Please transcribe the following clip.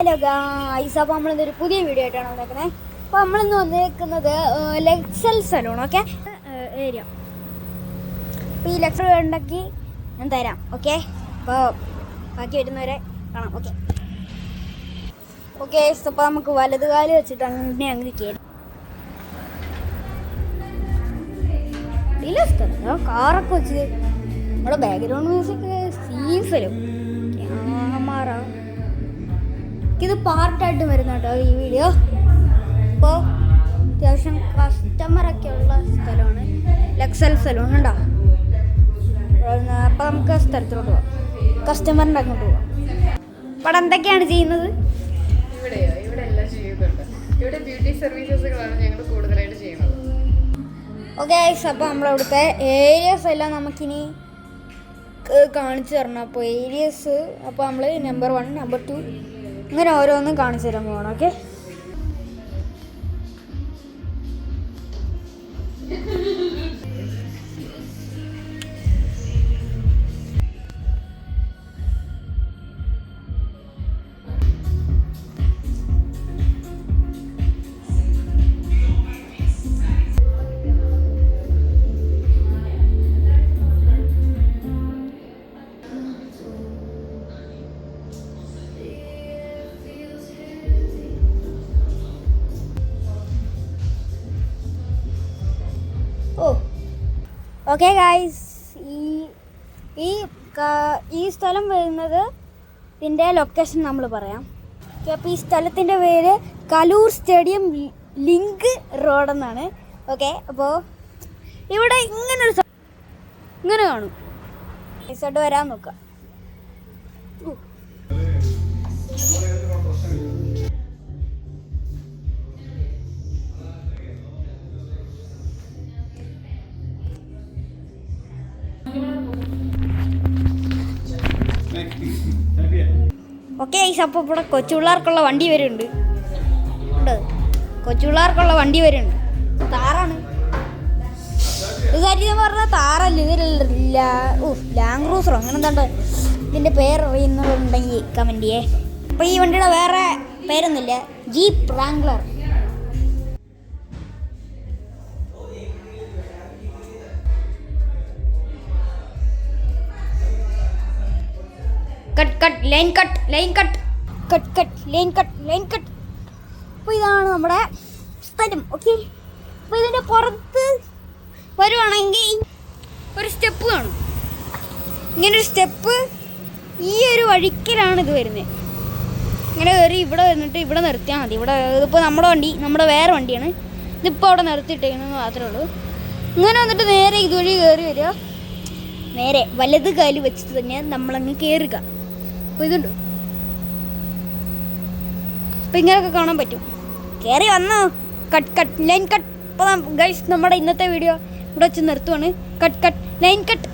Hello guys അപ്പോൾ നമ്മളിന്നൊരു പുതിയ video ആയിട്ടാണ് വന്നേക്കുന്നത് അപ്പോൾ നമ്മളിന്ന് വന്നേക്കുന്നത് ലെക്സൽ സലൂൺ ഓക്കെ ഏരിയ അപ്പോൾ ഈ ലെക്സൽ ഉണ്ടാക്കി ഞാൻ തരാം ഓക്കെ അപ്പോൾ ബാക്കി വരുന്നവരെ കാണാം ഓക്കെ ഓക്കെ അപ്പോൾ നമുക്ക് വലത് കാൽ വെച്ചിട്ട് അങ്ങനെ അങ്ങനെ കയറി കാറൊക്കെ വെച്ച് നമ്മുടെ ബാക്ക്ഗ്രൗണ്ട് മ്യൂസിക് സീൻസലും ഇത് പാർട്ടായിട്ട് വരുന്ന കേട്ടോ ഈ വീഡിയോ അപ്പോൾ അത്യാവശ്യം കസ്റ്റമറൊക്കെ ഉള്ള സ്ഥലമാണ്. ലക്സൽ സലൂൺ ഉണ്ടോ? അപ്പോൾ നമുക്ക് ആ സ്ഥലത്തിലോട്ട് പോവാം. കസ്റ്റമറിന്റെ അങ്ങോട്ട് പോവാം. ഇവിടെ എന്തൊക്കെയാണ് ചെയ്യുന്നത്? ഇവിടെയോ? ഇവിടെ എല്ലാം ചെയ്യുന്നുണ്ട്. ഇവിടെ ബ്യൂട്ടി സർവീസസുകളാണ് ഞങ്ങൾ കൂടുതലായിട്ട് ചെയ്യുന്നത്. ഓക്കെ അപ്പോൾ നമ്മളവിടുത്തെ ഏരിയസ് എല്ലാം നമുക്കിനി കാണിച്ചു തരണം. അപ്പോൾ ഏരിയസ് അപ്പോൾ നമ്മൾ നമ്പർ വൺ നമ്പർ ടു ഇങ്ങനെ ഓരോന്നും കാണിച്ചു തരാൻ പോകണം ഓക്കെ ഓ. ഓക്കെ ഗായ്സ് ഈ ഈ ഈ സ്ഥലം വരുന്നത് ഇതിന്റെ ലൊക്കേഷൻ നമ്മൾ പറയാം. ഓക്കെ അപ്പോൾ ഈ സ്ഥലത്തിന്റെ പേര് കലൂർ സ്റ്റേഡിയം ലിങ്ക് റോഡ് എന്നാണ്. ഓക്കെ അപ്പോൾ ഇവിടെ ഇങ്ങനൊരു ഇങ്ങനെ കാണും. റിസോർട്ട് വരാൻ നോക്കാം. ഓക്കെ ഐസ് അപ്പോൾ ഇവിടെ കൊച്ചു പിള്ളേർക്കുള്ള വണ്ടി വരുന്നുണ്ട്. ഉണ്ട്. കൊച്ചു വണ്ടി വരുന്നുണ്ട്. താറാണ്. കാര്യം പറഞ്ഞ താറല്ല? ഇതിലല്ല ഓ ലാങ് ക്രൂസറോ അങ്ങനെ എന്താണ്ട്? ഇതിന്റെ പേരറിയുന്നവരുണ്ടെങ്കിൽ കമന്റ് ചെയ്യേ. അപ്പോൾ ഈ വണ്ടിയുടെ വേറെ പേരൊന്നുമില്ല. Jeep Wrangler cut cut line cut line cut cut cut line cut line cut അപ്പോൾ ഇതാണ് നമ്മുടെ സ്ഥലം ഓക്കെ അപ്പോൾ ഇതിന്റെ പുറത്ത് വരുവാണെങ്കിൽ ഒരു സ്റ്റെപ്പ് കാണും. ഇങ്ങനൊരു സ്റ്റെപ്പ് ഈ ഒരു വഴിക്കലാണ് ഇത് വരുന്നത് ഇങ്ങനെ കയറി ഇവിടെ വന്നിട്ട് ഇവിടെ നിർത്തിയാൽ മതി. ഇവിടെ ഇതിപ്പോൾ നമ്മുടെ വണ്ടി നമ്മുടെ വേറെ വണ്ടിയാണ്. ഇതിപ്പോൾ അവിടെ നിർത്തിയിട്ടേക്കുന്നത് മാത്രമേ ഉള്ളൂ. ഇങ്ങനെ വന്നിട്ട് നേരെ ഇതുവഴി കയറി വരിക. നേരെ വലത് കാൽ വെച്ചിട്ട് തന്നെ നമ്മളങ്ങ് കയറുക അപ്പോൾ ഇതുണ്ട്. അപ്പോൾ ഇങ്ങനെയൊക്കെ കാണാൻ പറ്റും. കേറി വന്നോ. Cut cut line cut. Guys നമ്മുടെ ഇന്നത്തെ വീഡിയോ ഇവിടെ വെച്ച് നിർത്തുവാണ്. Cut cut line cut.